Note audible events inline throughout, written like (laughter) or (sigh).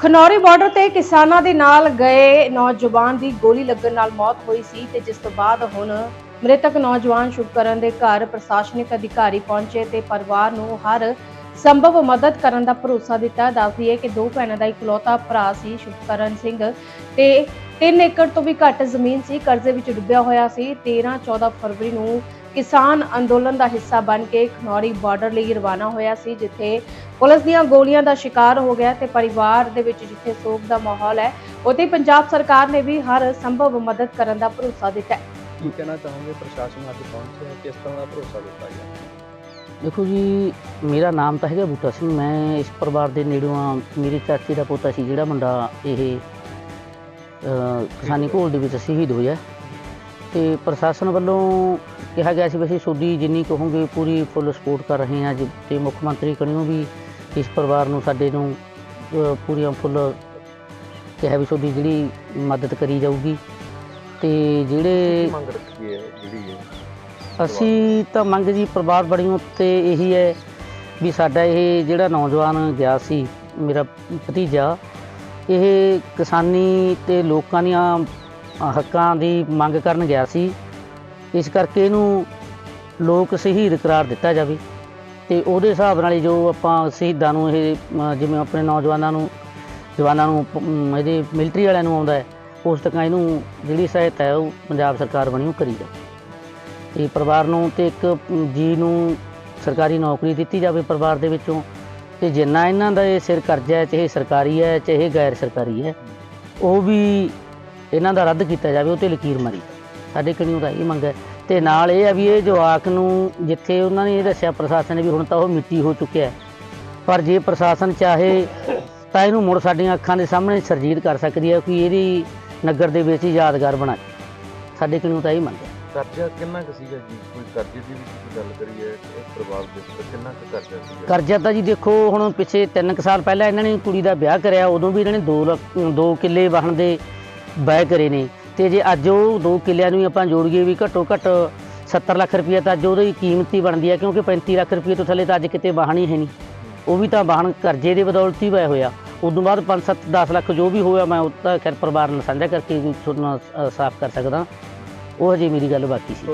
Khanauri border ਤੇ ਕਿਸਾਨਾਂ ਦੇ ਨਾਲ ਗਏ ਨੌਜਵਾਨ ਦੀ ਗੋਲੀ ਲੱਗਣ ਨਾਲ ਮੌਤ ਹੋਈ ਸੀ ਤੇ ਜਿਸ ਤੋਂ ਬਾਅਦ ਹੁਣ ਮ੍ਰਿਤਕ ਨੌਜਵਾਨ ਸ਼ੁਭਕਰਨ ਦੇ ਘਰ ਪ੍ਰਸ਼ਾਸਨਿਕ ਅਧਿਕਾਰੀ ਪਹੁੰਚੇ ਤੇ ਪਰਿਵਾਰ ਨੂੰ ਹਰ ਸੰਭਵ ਮਦਦ ਕਰਨ ਦਾ ਭਰੋਸਾ ਦਿੱਤਾ। ਦੱਸਦੀ ਹੈ ਕਿ ਦੋ ਭੈਣਾਂ ਦਾ ਇਕਲੌਤਾ ਭਰਾ ਸੀ ਸ਼ੁਭਕਰਨ ਸਿੰਘ ਤੇ 3 ਏਕੜ ਤੋਂ ਵੀ ਘੱਟ ਜ਼ਮੀਨ ਸੀ। ਕਰਜ਼ੇ ਵਿੱਚ ਡੁੱਬਿਆ ਹੋਇਆ ਸੀ। 13 14 ਫਰਵਰੀ ਨੂੰ ਕਿਸਾਨ ਅੰਦੋਲਨ ਦਾ ਹਿੱਸਾ ਬਣ ਕੇ ਖਨੌਰੀ ਬਾਰਡਰ ਲਈ ਰਵਾਨਾ ਹੋਇਆ ਸੀ ਜਿੱਥੇ ਪੁਲਿਸ ਦੀਆਂ ਗੋਲੀਆਂ ਦਾ ਸ਼ਿਕਾਰ ਹੋ ਗਿਆ ਤੇ ਪਰਿਵਾਰ ਦੇ ਵਿੱਚ ਜਿੱਥੇ ਸੋਗ ਦਾ ਮਾਹੌਲ ਹੈ ਉੱਥੇ ਪੰਜਾਬ ਸਰਕਾਰ ਨੇ ਵੀ ਹਰ ਸੰਭਵ ਮਦਦ ਕਰਨ ਦਾ ਭਰੋਸਾ ਦਿੱਤਾ ਹੈ। ਕੀ ਕਹਿਣਾ ਚਾਹੋਗੇ? ਪ੍ਰਸ਼ਾਸਨ ਅੱਜ ਪਹੁੰਚਿਆ ਕਿਸ ਤਰ੍ਹਾਂ ਦਾ ਭਰੋਸਾ ਦਿੱਤਾ ਗਿਆ? ਦੇਖੋ ਜੀ ਮੇਰਾ ਨਾਮ ਤਾਂ ਹੈਗਾ ਬੂਟਾ ਸਿੰਘ ਮੈਂ ਇਸ ਪਰਿਵਾਰ ਦੇ ਨੇੜੋਂ ਆ ਮੇਰੇ ਚਾਚੇ ਦਾ ਪੋਤਾ ਸੀ ਜਿਹੜਾ ਮੁੰਡਾ ਇਹ ਕਿਸਾਨੀ ਘੋਲ ਦੇ ਵਿੱਚ ਸ਼ਹੀਦ ਹੋਇਆ। ਤੇ ਪ੍ਰਸ਼ਾਸਨ ਵੱਲੋਂ ਕਿਹਾ ਗਿਆ ਸੀ ਵੀ ਅਸੀਂ ਤੁਹਾਡੀ ਜਿੰਨੀ ਕਹੋਗੇ ਪੂਰੀ ਫੁੱਲ ਸਪੋਰਟ ਕਰ ਰਹੇ ਹਾਂ ਜੀ ਤੇ ਮੁੱਖ ਮੰਤਰੀ ਕਣੀਓ ਵੀ ਇਸ ਪਰਿਵਾਰ ਨੂੰ ਸਾਡੇ ਨੂੰ ਅ, ਪੂਰੀਆਂ ਫੁੱਲ ਕਿਹਾ ਵੀ ਤੁਹਾਡੀ ਜਿਹੜੀ ਮਦਦ ਕਰੀ ਜਾਊਗੀ। ਤੇ ਜਿਹੜੇ ਮੰਗ ਰੱਖੀ ਹੈ ਜਿਹੜੀ ਹੈ? ਅਸੀਂ ਤਾਂ ਮੰਗ ਜੀ ਪਰਿਵਾਰ ਬੜੀਆਂ ਤੇ ਇਹੀ ਹੈ ਵੀ ਸਾਡਾ ਇਹ ਜਿਹੜਾ ਨੌਜਵਾਨ ਗਿਆ ਸੀ ਮੇਰਾ ਭਤੀਜਾ ਇਹ ਕਿਸਾਨੀ ਤੇ ਲੋਕਾਂ ਦੀਆਂ ਹੱਕਾਂ ਦੀ ਮੰਗ ਕਰਨ ਗਿਆ ਸੀ। ਇਸ ਕਰਕੇ ਇਹਨੂੰ ਲੋਕ ਸ਼ਹੀਦ ਕਰਾਰ ਦਿੱਤਾ ਜਾਵੇ ਤੇ ਉਹਦੇ ਹਿਸਾਬ ਨਾਲ ਹੀ ਜੋ ਆਪਾਂ ਸ਼ਹੀਦਾਂ ਨੂੰ ਇਹ ਅ, ਜਿਵੇਂ ਆਪਣੇ ਨੌਜਵਾਨਾਂ ਨੂੰ ਜਵਾਨਾਂ ਨੂੰ ਅਮ, ਇਹਦੇ ਮਿਲਟਰੀ ਵਾਲਿਆਂ ਨੂੰ ਆਉਂਦਾ ਹੈ ਉਸ ਤੱਕ ਇਹਨੂੰ ਜਿਹੜੀ ਸਹਾਇਤਾ ਹੈ ਉਹ ਪੰਜਾਬ ਸਰਕਾਰ ਬਣੀ ਉਹ ਕਰੀ ਜਾਵੇ। ਤੇ ਪਰਿਵਾਰ ਨੂੰ ਤੇ ਇੱਕ ਜੀ ਨੂੰ ਸਰਕਾਰੀ ਨੌਕਰੀ ਦਿੱਤੀ ਜਾਵੇ ਪਰਿਵਾਰ ਦੇ ਵਿੱਚੋਂ ਤੇ ਜਿੰਨਾ ਇਹਨਾਂ ਦਾ ਇਹ ਸਿਰ ਕਰਜ਼ਾ ਹੈ ਚਾਹੇ ਸਰਕਾਰੀ ਹੈ ਚਾਹੇ ਗੈਰ ਸਰਕਾਰੀ ਹੈ ਉਹ ਵੀ ਇਹਨਾਂ ਦਾ ਰੱਦ ਕੀਤਾ ਜਾਵੇ ਉਹ ਤੇ ਲਕੀਰ ਮਾਰੀ ਸਾਡੇ ਕਣੀਓ ਦਾ ਇਹ ਮੰਗ ਹੈ। ਤੇ ਨਾਲ ਇਹ ਹੈ ਵੀ ਇਹ ਜਵਾਕ ਨੂੰ ਜਿੱਥੇ ਉਹਨਾਂ ਨੇ ਇਹ ਦੱਸਿਆ ਪ੍ਰਸ਼ਾਸਨ ਨੇ ਵੀ ਹੁਣ ਤਾਂ ਉਹ ਮਿੱਟੀ ਹੋ ਚੁੱਕਿਆ ਹੈ। ਪਰ ਜੇ ਪ੍ਰਸ਼ਾਸਨ ਚਾਹੇ ਤਾਂ ਇਹਨੂੰ ਮੁੜ ਸਾਡੀਆਂ ਅੱਖਾਂ ਦੇ ਸਾਹਮਣੇ ਸਰਜੀਤ ਕਰ ਸਕਦੀ ਹੈ ਕਿ ਇਹਦੀ ਨਗਰ ਦੇ ਵਿੱਚ ਹੀ ਯਾਦਗਾਰ ਬਣਾ ਸਾਡੇ ਕਣੀਓ ਤਾਂ ਇਹ ਮੰਗ ਹੈ। ਕਰਜ਼ਾ ਕਿੰਨਾ ਕੁ ਸੀਗਾ ਜੀ? ਕੋਈ ਕਰਜ਼ੇ ਦੀ ਵੀ ਤੁਸੀਂ ਗੱਲ ਕਰੀਏ ਇਸ ਪਰਿਵਾਰ ਦੇ ਉੱਤੇ ਕਿੰਨਾ ਕੁ ਕਰਜ਼ਾ ਸੀਗਾ? ਕਰਜ਼ਾ ਤਾਂ ਜੀ ਦੇਖੋ ਹੁਣ ਪਿੱਛੇ 3 ਸਾਲ ਪਹਿਲਾਂ ਇਹਨਾਂ ਨੇ ਕੁੜੀ ਦਾ ਵਿਆਹ ਕਰਿਆ ਉਦੋਂ ਵੀ ਇਹਨਾਂ ਨੇ 2 ਲੱਖ 2 ਕਿੱਲੇ ਵਾਹਣ ਦੇ ਬੈ ਕਰੇ ਨੇ। ਤੇ ਜੇ ਅੱਜ ਉਹ 2 ਕਿੱਲਿਆਂ ਨੂੰ ਆਪਾਂ ਜੋੜੀਏ ਵੀ ਘੱਟੋ ਘੱਟ 70 ਲੱਖ ਰੁਪਏ ਤਾਂ ਅੱਜ ਉਹਦੀ ਕੀਮਤ ਹੀ ਬਣਦੀ ਹੈ ਕਿਉਂਕਿ 35 ਲੱਖ ਰੁਪਏ ਤੋਂ ਥੱਲੇ ਤਾਂ ਅੱਜ ਕਿਤੇ ਵਾਹਣ ਹੀ ਨਹੀਂ। ਉਹ ਵੀ ਤਾਂ ਵਾਹਣ ਕਰਜ਼ੇ ਦੇ ਬਦੌਲਤ ਹੀ ਹੋਇਆ ਹੋਇਆ। ਉਦੋਂ ਬਾਅਦ 5 7 10 ਲੱਖ ਜੋ ਵੀ ਹੋਇਆ ਮੈਂ ਉਹ ਤਾਂ ਖੈਰ ਪਰਿਵਾਰ ਨਾਲ ਸਾਂਝਾ ਕਰਕੇ ਤੁਹਾਨੂੰ ਸਾਫ਼ ਕਰ ਸਕਦਾ। ਉਹ ਹਜੇ ਮੇਰੀ ਗੱਲ ਬਾਕੀ ਸੀ।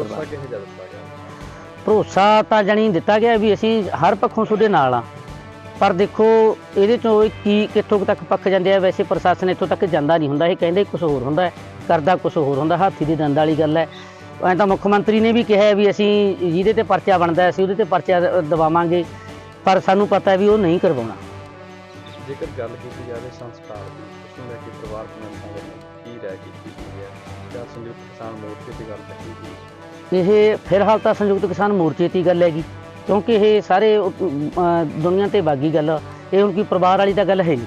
ਭਰੋਸਾ ਤਾਂ ਜਾਣੀ ਦਿੱਤਾ ਗਿਆ ਵੀ ਅਸੀਂ ਹਰ ਪੱਖੋਂ ਤੁਹਾਡੇ ਨਾਲ ਆ। ਪਰ ਦੇਖੋ ਇਹਦੇ ਚੋਂ ਕੀ ਕਿੱਥੋਂ ਤੱਕ ਪੱਕ ਜਾਂਦੇ ਆ? ਵੈਸੇ ਪ੍ਰਸ਼ਾਸਨ ਇੱਥੋਂ ਤੱਕ ਜਾਂਦਾ ਨਹੀਂ ਹੁੰਦਾ ਇਹ ਕਹਿੰਦੇ ਕੁਝ ਹੋਰ ਹੁੰਦਾ ਹੈ, ਕਰਦਾ ਕੁਝ ਹੋਰ ਹੁੰਦਾ ਹਾਥੀ ਦੀ ਦੰਦ ਵਾਲੀ ਗੱਲ ਹੈ। ਐਂ ਤਾਂ ਮੁੱਖ ਮੰਤਰੀ ਨੇ ਵੀ ਕਿਹਾ ਵੀ ਅਸੀਂ ਜਿਹਦੇ ਤੇ ਪਰਚਾ ਬਣਦਾ ਅਸੀਂ ਉਹਦੇ ਤੇ ਪਰਚਾ ਦਵਾਵਾਂਗੇ। ਪਰ ਸਾਨੂੰ ਪਤਾ ਹੈ ਵੀ ਉਹ ਨਹੀਂ ਕਰਵਾਉਣਾ। ਜੇਕਰ ਗੱਲ ਕੀਤੀ ਜਾਵੇ ਸੰਸਕਾਰ ਦੀ ਉਸ ਨੂੰ ਲੈ ਕੇ ਪਰਿਵਾਰ ਮੈਂਬਰਾਂ ਵੱਲੋਂ ਕੀ ਰਾਏ ਕੀਤੀ ਗਈ ਹੈ? ਜਾਂ ਸੰਯੁਕਤ ਕਿਸਾਨ ਮੋਰਚੇ ਦੀ ਗੱਲ ਕੀਤੀ ਗਈ ਹੈ? ਇਹ ਫਿਲਹਾਲ ਤਾਂ ਸੰਯੁਕਤ ਕਿਸਾਨ ਮੋਰਚੇ ਦੀ ਗੱਲ ਹੈਗੀ ਕਿਉਂਕਿ ਇਹ ਸਾਰੇ ਦੁਨੀਆ ਤੇ ਬਾਗੀ ਗੱਲ। ਇਹ ਹੁਣ ਕੀ ਪਰਿਵਾਰ ਵਾਲੀ ਤਾਂ ਗੱਲ ਹੈ ਨਹੀਂ।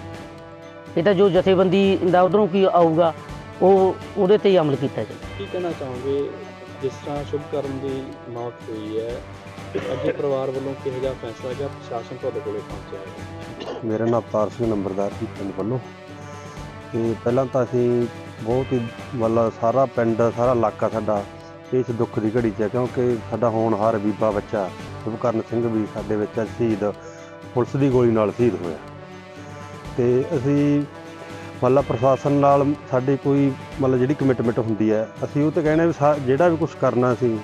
ਇਹ ਤਾਂ ਜੋ ਜਥੇਬੰਦੀ ਦਾ ਉਧਰੋਂ ਕੀ ਆਊਗਾ ਉਹ ਉਹਦੇ ਤੇ ਹੀ ਅਮਲ ਕੀਤਾ ਜਾਏ। ਕੀ ਕਹਿਣਾ ਚਾਹੋਗੇ? ਜਿਸ ਤਰ੍ਹਾਂ ਸ਼ੁਭਕਰਨ ਦੀ ਮੌਤ ਹੋਈ ਹੈ ਅੱਗੇ ਪਰਿਵਾਰ ਵੱਲੋਂ ਕਿਹੋ ਜਿਹਾ ਫੈਸਲਾ ਜਾਂ ਪ੍ਰਸ਼ਾਸਨ ਤੁਹਾਡੇ ਕੋਲੇ ਪਹੁੰਚਿਆ ਹੈ? ਮੇਰਾ ਨਾਮ ਅਵਤਾਰ ਸਿੰਘ ਨੰਬਰਦਾਰ ਜੀ ਪਿੰਡ ਵੱਲੋਂ। ਤੇ ਪਹਿਲਾਂ ਤਾਂ ਅਸੀਂ ਬਹੁਤ ਹੀ ਮਤਲਬ ਸਾਰਾ ਪਿੰਡ ਸਾਰਾ ਇਲਾਕਾ ਸਾਡਾ ਇਸ ਦੁੱਖ ਦੀ ਘੜੀ 'ਚ ਹੈ ਕਿਉਂਕਿ ਸਾਡਾ ਹੋਣਹਾਰ ਬੀਬਾ ਬੱਚਾ ਸੁਭਕਰਨ ਸਿੰਘ ਵੀ ਸਾਡੇ ਵਿੱਚ ਸ਼ਹੀਦ ਪੁਲਿਸ ਦੀ ਗੋਲੀ ਨਾਲ ਸ਼ਹੀਦ ਹੋਇਆ। ਤੇ ਅਸੀਂ ਮਤਲਬ ਪ੍ਰਸ਼ਾਸਨ ਨਾਲ ਸਾਡੀ ਕੋਈ ਮਤਲਬ ਜਿਹੜੀ ਕਮਿਟਮੈਂਟ ਹੁੰਦੀ ਹੈ ਅਸੀਂ ਉਹ ਤੇ ਕਹਿੰਦੇ ਵੀ ਸਾ- ਜਿਹੜਾ ਵੀ ਕੁਝ ਕਰਨਾ ਸੀ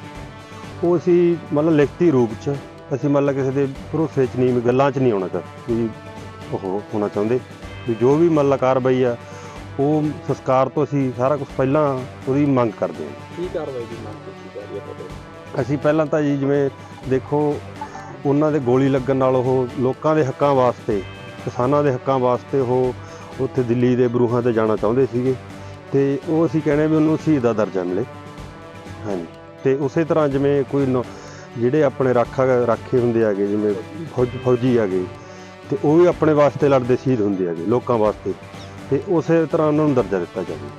ਉਹ ਅਸੀਂ ਮਤਲਬ ਲਿਖਤੀ ਰੂਪ 'ਚ ਅਸੀਂ ਮਤਲਬ ਕਿਸੇ ਦੇ ਭਰੋਸੇ 'ਚ ਨਹੀਂ ਗੱਲਾਂ 'ਚ ਨਹੀਂ ਆਉਣਾ ਕਰ ਵੀ ਉਹ ਹੋਣਾ ਚਾਹੁੰਦੇ ਵੀ ਜੋ ਵੀ ਮਤਲਬ ਕਾਰਵਾਈ ਆ ਉਹ ਸੰਸਕਾਰ ਤੋਂ ਅਸੀਂ ਸਾਰਾ ਕੁਝ ਪਹਿਲਾਂ ਉਹਦੀ ਮੰਗ ਕਰਦੇ ਹਾਂ ਕੀ ਕਾਰਵਾਈ ਦੀ ਮੰਗ ਕੀਤੀ ਜਾ ਰਹੀ ਹੈ ਤੁਹਾਡੇ? ਅਸੀਂ ਪਹਿਲਾਂ ਤਾਂ ਜੀ ਜਿਵੇਂ ਦੇਖੋ ਉਹਨਾਂ ਦੇ ਗੋਲੀ ਲੱਗਣ ਨਾਲ ਉਹ ਲੋਕਾਂ ਦੇ ਹੱਕਾਂ ਵਾਸਤੇ ਕਿਸਾਨਾਂ ਦੇ ਹੱਕਾਂ ਵਾਸਤੇ ਉਹ ਉੱਥੇ ਦਿੱਲੀ ਦੇ ਬਰੂਹਾਂ ਤੇ ਜਾਣਾ ਚਾਹੁੰਦੇ ਸੀਗੇ। ਤੇ ਉਹ ਅਸੀਂ ਕਹਿੰਦੇ ਵੀ ਉਹਨੂੰ ਸ਼ਹੀਦ ਦਾ ਦਰਜਾ ਮਿਲੇ। ਹਾਂਜੀ। ਤੇ ਉਸੇ ਤਰ੍ਹਾਂ ਜਿਵੇਂ ਕੋਈ ਨ- ਜਿਹੜੇ ਆਪਣੇ ਰਾਖਾ, ਰਾਖੇ ਹੁੰਦੇ ਆਗੇ ਜਿਵੇਂ ਫੌਜ, ਫੌਜੀ ਆਗੇ ਤੇ ਉਹ ਵੀ ਆਪਣੇ ਵਾਸਤੇ ਲੜਦੇ ਸ਼ਹੀਦ ਹੁੰਦੇ ਆਗੇ ਲੋਕਾਂ ਵਾਸਤੇ। ਤੇ ਉਸੇ ਤਰ੍ਹਾਂ ਉਹਨਾਂ ਨੂੰ ਦਰਜਾ ਦਿੱਤਾ ਜਾਵੇ।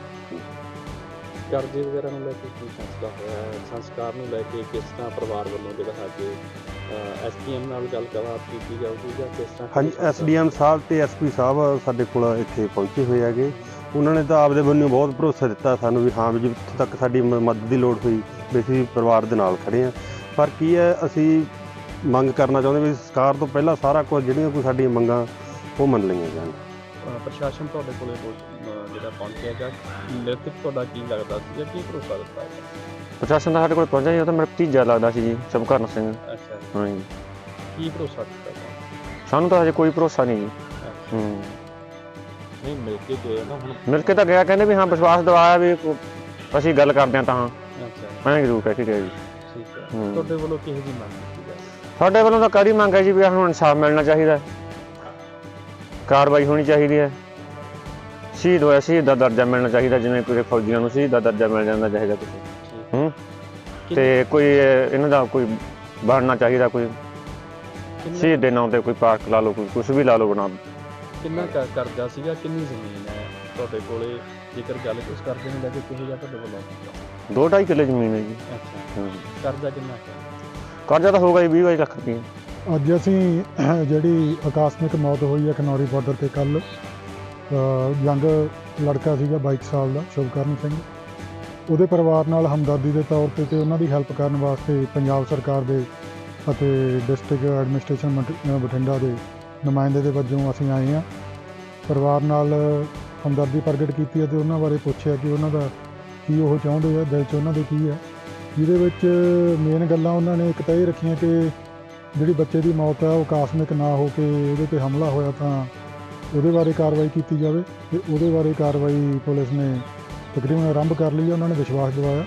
ਕਰਜ਼ੇ ਵਗੈਰਾ ਨੂੰ ਲੈ ਕੇ ਕੀ ਫੈਸਲਾ ਹੋਇਆ ਸੰਸਕਾਰ ਨੂੰ ਲੈ ਕੇ ਕਿਸ ਤਰ੍ਹਾਂ ਪਰਿਵਾਰ ਵੱਲੋਂ ਜਿਹੜਾ ਸਾਡੇ ਐਸਪੀਐਮ ਨਾਲ ਗੱਲ ਕਰਾ ਕੀਤੀ ਜਾਊਗੀ ਜਾਂ ਕਿਸ ਤਰ੍ਹਾਂ ਹਾਂਜੀ ਐਸਡੀਐਮ ਸਾਹਿਬ ਤੇ ਐਸਪੀ ਸਾਹਿਬ ਸਾਡੇ ਕੋਲ ਇੱਥੇ ਪਹੁੰਚੇ ਹੋਏ ਹੈਗੇ। ਉਹਨਾਂ ਨੇ ਤਾਂ ਆਪਦੇ ਵੱਲੋਂ ਬਹੁਤ ਭਰੋਸਾ ਦਿੱਤਾ ਸਾਨੂੰ ਵੀ ਹਾਂ ਵੀ ਜਿੱਥੇ ਤੱਕ ਸਾਡੀ ਮ- ਮਦਦ ਦੀ ਲੋੜ ਹੋਈ ਵੀ ਅਸੀਂ ਪਰਿਵਾਰ ਦੇ ਨਾਲ ਖੜੇ ਹਾਂ। ਪਰ ਕੀ ਹੈ ਅਸੀਂ ਮੰਗ ਕਰਨਾ ਚਾਹੁੰਦੇ ਵੀ ਸਰਕਾਰ ਤੋਂ ਪਹਿਲਾਂ ਸਾਰਾ ਕੁਝ ਜਿਹੜੀਆਂ ਕੋਈ ਸਾਡੀਆਂ ਮੰਗਾਂ ਉਹ ਮੰਨ ਲਈਆਂ ਜਾਣ। ਅ, ਪ੍ਰਸ਼ਾਸਨ ਤੁਹਾਡੇ ਕੋਲੇ ਅ, ਜਿਹੜਾ ਪਹੁੰਚਿਆ ਜਾਂ ਮ੍ਰਿਤਕ ਤੁਹਾਡਾ ਕੀ ਲੱਗਦਾ ਸੀ ਜਾਂ ਕੀ ਭਰੋਸਾ ਦਿੱਤਾ ਗਿਆ ਪ੍ਰਸ਼ਾਸਨ ਦਾ ਸਾਡੇ ਕੋਲ ਪਹੁੰਚਿਆ ਜੀ ਉਹ ਤਾਂ ਮੇਰਾ ਭਤੀਜਾ ਲੱਗਦਾ ਸੀ ਜੀ ਸ਼ਮਕਰਨ ਸਿੰਘ। ਅੱਛਾ ਜੀ। ਹਾਂਜੀ। ਕੀ ਭਰੋਸਾ ਦਿੱਤਾ ਸਾਨੂੰ ਤਾਂ ਹਜੇ ਕੋਈ ਭਰੋਸਾ ਨਹੀਂ ਜੀ। ਹੂੰ। ਨਹੀਂ ਮਿਲ ਕੇ ਗਏ ਨਾ ਹੁਣ? ਮਿਲ ਕੇ ਤਾਂ ਗਿਆ ਕਹਿੰਦੇ ਵੀ ਹਾਂ ਵਿਸ਼ਵਾਸ ਦਿਵਾਇਆ ਵੀ ਕੋ- ਅਸੀਂ ਗੱਲ ਕਰਦੇ ਹਾਂ ਤਾਂ ਅੱਛਾ ਜੀ, ਮੈਂ ਜ਼ਰੂਰ ਕਹਿ ਕੇ ਗਿਆ ਜੀ। ਠੀਕ ਹੈ। ਹੂੰ। ਤੁਹਾਡੇ ਵੱਲੋਂ ਕਿਹੋ ਜਿਹੀ ਮੰਗ ਕੀਤੀ ਜਾਵੇ ਸਾਡੇ ਵੱਲੋਂ ਤਾਂ ਕੜੀ ਮੰਗ ਹੈ ਜੀ ਵੀ ਸਾਨੂੰ ਇਨਸਾਫ ਮਿਲਣਾ ਚਾਹੀਦਾ ਹੈ। ਕਾਰਵਾਈ ਹੋਣੀ ਚਾਹੀਦੀ ਹੈ। ਸ਼ਹੀਦ ਹੋਇਆ ਸ਼ਹੀਦ ਦਾ ਦਰਜਾ ਮਿਲਣਾ ਚਾਹੀਦਾ ਜਿਵੇਂ ਕੋਈ ਫੌਜੀਆਂ ਨੂੰ ਸ਼ਹੀਦ ਦਾ ਦਰਜਾ ਮਿਲ ਜਾਂਦਾ ਚਾਹੀਦਾ ਠੀਕ ਹੂੰ? ਤੇ ਕੋਈ ਇਹ- ਇਹਨਾਂ ਦਾ ਕੋਈ ਬਣਨਾ ਚਾਹੀਦਾ ਕੋਈ ਸ਼ਹੀਦ ਦੇ ਨਾਂ ਤੇ ਕੋਈ ਪਾਰਕ ਲਾ ਲਓ ਕੋਈ ਕੁਝ ਵੀ ਲਾ ਲਓ ਬਣਾ ਕਿੰਨਾ ਕੁ ਕਰਜ਼ਾ ਸੀਗਾ ਕਿੰਨੀ ਜ਼ਮੀਨ ਹੈ ਤੁਹਾਡੇ ਕੋਲੇ? ਜੇਕਰ ਗੱਲ ਉਸ ਕਰਜ਼ੇ ਨੂੰ ਲੈ ਕੇ ਕਿਹੋ ਜਿਹਾ ਤੁਹਾਡੇ ਵੱਲੋਂ ਦੋ ਢਾਈ ਕਿੱਲੇ ਜ਼ਮੀਨ ਹੈ ਜੀ। ਅੱਛਾ। ਹੂੰ। ਕਰਜ਼ਾ ਕਿੰਨਾ ਹੈ? ਕਰਜ਼ਾ ਤਾਂ ਹੋਊਗਾ ਜੀ 20 22 ਲੱਖ ਰੁਪਏ ਅੱਜ ਅਸੀਂ ਜਿਹੜੀ ਆਕਸਮਿਕ ਮੌਤ ਹੋਈ ਹੈ ਖਨੌਰੀ ਬਾਰਡਰ ਤੇ ਕੱਲ ਯੰਗ ਲੜਕਾ ਸੀਗਾ 22 ਸਾਲ ਦਾ ਸ਼ੁਭਕਰਨ ਸਿੰਘ। ਉਹਦੇ ਪਰਿਵਾਰ ਨਾਲ ਹਮਦਰਦੀ ਦੇ ਤੌਰ ਤੇ ਤੇ ਉਹਨਾਂ ਦੀ ਹੈਲਪ ਕਰਨ ਵਾਸਤੇ ਪੰਜਾਬ ਸਰਕਾਰ ਦੇ ਅਤੇ ਡਿਸਟ੍ਰਿਕਟ ਐਡਮਿਨਿਸਟ੍ਰੇਸ਼ਨ ਬਠ- ਬਠਿੰਡਾ ਦੇ ਨੁਮਾਇੰਦੇ ਦੇ ਵਜੋਂ ਅਸੀਂ ਆਏ ਹਾਂ। ਪਰਿਵਾਰ ਨਾਲ ਹਮਦਰਦੀ ਪ੍ਰਗਟ ਕੀਤੀ ਅਤੇ ਉਹਨਾਂ ਬਾਰੇ ਪੁੱਛਿਆ ਕਿ ਉਹਨਾਂ ਦਾ ਕੀ ਉਹ ਚਾਹੁੰਦੇ ਆ, ਦਿਲ 'ਚ ਉਹਨਾਂ ਦੇ ਕੀ ਹੈ ਜਿਹਦੇ ਵਿੱਚ ਮੇਨ ਗੱਲਾਂ ਉਹਨਾਂ ਨੇ ਇੱਕ ਤਾਂ ਇਹ ਰੱਖੀਆਂ ਕਿ ਜਿਹੜੀ ਬੱਚੇ ਦੀ ਮੌਤ ਹੈ ਉਹ ਕਾਸਮਿਕ ਨਾ ਹੋ ਕੇ ਉਹਦੇ ਤੇ ਹਮਲਾ ਹੋਇਆ ਤਾਂ ਉਹਦੇ ਬਾਰੇ ਕਾਰਵਾਈ ਕੀਤੀ ਜਾਵੇ ਤੇ ਉਹਦੇ ਬਾਰੇ ਕਾਰਵਾਈ ਪੁਲਿਸ ਨੇ ਤਕਰੀਬਨ ਆਰੰਭ ਕਰ ਲਈ ਉਹਨਾਂ ਨੇ ਵਿਸ਼ਵਾਸ ਦਿਵਾਇਆ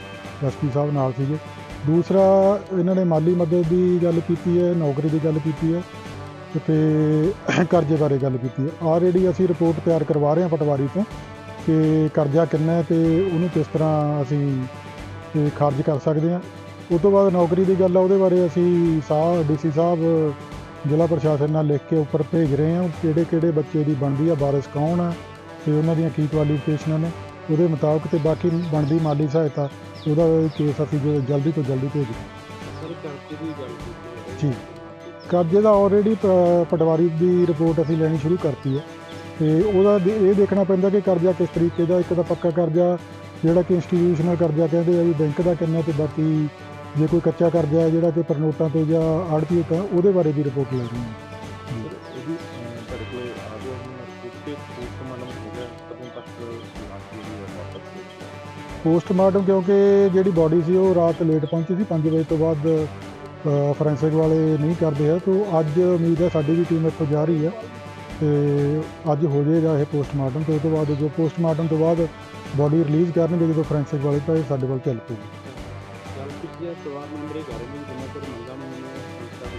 ਐਸਪੀ ਸਾਹਿਬ ਨਾਲ ਸੀਗੇ। ਦੂਸਰਾ, ਇਹਨਾਂ ਨੇ ਮਾਲੀ ਮਦਦ ਦੀ ਗੱਲ ਕੀਤੀ ਹੈ, ਨੌਕਰੀ ਦੀ ਗੱਲ ਕੀਤੀ ਹੈ ਤੇ (coughs) ਕਰਜ਼ੇ ਬਾਰੇ ਗੱਲ ਕੀਤੀ ਹੈ। ਆਲਰੇਡੀ ਅਸੀਂ ਰਿਪੋਰਟ ਤਿਆਰ ਕਰਵਾ ਰਹੇ ਹਾਂ ਪਟਵਾਰੀ ਤੋਂ ਕਿ ਕਰਜ਼ਾ ਕਿੰਨਾ ਹੈ ਤੇ ਉਹਨੂੰ ਕਿਸ ਤਰ੍ਹਾਂ ਅਸੀਂ ਖਾਰਜ ਕਰ ਸਕਦੇ ਹਾਂ। ਉਸ ਤੋਂ ਬਾਅਦ ਨੌਕਰੀ ਦੀ ਗੱਲ ਆ, ਉਹਦੇ ਬਾਰੇ ਅਸੀਂ ਸਾਹ, ਡੀਸੀ ਸਾਹਿਬ, ਜ਼ਿਲ੍ਹਾ ਪ੍ਰਸ਼ਾਸਨ ਨਾਲ ਲਿਖ ਕੇ ਉੱਪਰ ਭੇਜ ਰਹੇ ਹਾਂ ਕਿਹੜੇ ਕਿਹੜੇ ਬੱਚੇ ਦੀ ਬਣਦੀ ਆ ਵਾਰਿਸ ਕੌਣ ਆ ਤੇ ਉਹਨਾਂ ਦੀਆਂ ਕੀ ਕੁਆਲੀਫਿਕੇਸ਼ਨਾਂ ਨੇ। ਉਹਦੇ ਮੁਤਾਬਕ ਤੇ ਬਾਕੀ ਬਣਦੀ ਮਾਲੀ ਸਹਾਇਤਾ ਉਹਦਾ ਕੇਸ ਅਸੀਂ ਜੋ ਜਲਦੀ ਤੋਂ ਜਲਦੀ ਭੇਜ ਸਰ ਕਰਜ਼ੇ ਦੀ ਗੱਲ ਕੀਤੀ ਜੀ। ਕਰਜ਼ੇ ਦਾ ਆਲਰੇਡੀ ਪਟਵਾਰੀ ਦੀ ਰਿਪੋਰਟ ਅਸੀਂ ਲੈਣੀ ਸ਼ੁਰੂ ਕਰਤੀ ਹੈ। ਤੇ ਉਹਦਾ ਇਹ ਦੇਖਣਾ ਪੈਂਦਾ ਕਿ ਕਰਜ਼ਾ ਕਿਸ ਤਰੀਕੇ ਦਾ ਇੱਕ ਤਾਂ ਪੱਕਾ ਕਰਜ਼ਾ ਜਿਹੜਾ ਕਿ ਇੰਸਟੀਟਿਊਸ਼ਨਲ ਕਰਜ਼ਾ ਕਹਿੰਦੇ ਆ ਵੀ ਬੈਂਕ ਦਾ ਕਿੰਨਾ ਤੇ ਬਾਕੀ ਜੇ ਕੋਈ ਕੱਚਾ ਕਰਜ਼ਾ ਹੈ ਜਿਹੜਾ ਕਿ ਪ੍ਰਨੋਟਾਂ ਤੇ ਜਾਂ ਆੜਤੀ ਤਾਂ ਉਹਦੇ ਬਾਰੇ ਵੀ ਰਿਪੋਰਟ ਲੈ ਰਹੇ ਹਾਂ। ਪੋਸਟਮਾਰਟਮ ਕਿਉਂਕਿ ਜਿਹੜੀ ਬਾਡੀ ਸੀ ਉਹ ਰਾਤ ਲੇਟ ਪਹੁੰਚੀ ਸੀ 5 ਵਜੇ ਤੋਂ ਬਾਅਦ ਫੋਰੈਂਸਿਕ ਵਾਲੇ ਨਹੀਂ ਕਰਦੇ ਆ ਤੋਂ ਅੱਜ ਉਮੀਦ ਹੈ ਸਾਡੀ ਵੀ ਟੀਮ ਇੱਥੋਂ ਜਾ ਰਹੀ ਹੈ ਤੇ ਅੱਜ ਹੋ ਜਾਏਗਾ ਇਹ ਪੋਸਟਮਾਰਟਮ ਤੇ ਉਸ ਤੋਂ ਬਾਅਦ ਜੋ ਪੋਸਟਮਾਰਟਮ ਤੋਂ ਬਾਅਦ ਬਾਡੀ ਰਿਲੀਜ਼ ਕਰਨਗੇ ਜਦੋਂ ਫੋਰੈਂਸਿਕ ਵਾਲੇ ਤਾਂ ਇਹ ਸਾਡੇ ਵੱਲ ਚੱਲ ਪਊਗੀ। ਗੱਲ ਕੀਤੀ ਹੈ ਪਰਿਵਾਰ ਮੈਂਬਰ ਇਹ ਕਰ ਰਹੇ ਨੇ ਜਿੰਨਾ ਚਿਰ ਮੰਗਾਂ ਨੂੰ ਸੰਸਕਾਰ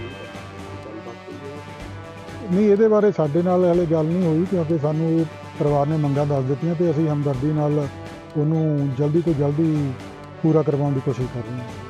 ਨਹੀਂ ਇਹਦੇ ਬਾਰੇ ਸਾਡੇ ਨਾਲ ਹਲੇ ਗੱਲ ਨਹੀਂ ਹੋਈ ਕਿਉਂਕਿ ਸਾਨੂੰ ਪਰਿਵਾਰ ਨੇ ਮੰਗਾਂ ਦੱਸ ਦਿੱਤੀਆਂ ਤੇ ਅਸੀਂ ਹਮਦਰਦੀ ਨਾਲ ਉਹਨੂੰ ਜਲਦੀ ਤੋਂ ਜਲਦੀ ਪੂਰਾ ਕਰਵਾਉਣ ਦੀ ਕੋਸ਼ਿਸ਼ ਕਰ ਰਹੇ ਹਾਂ।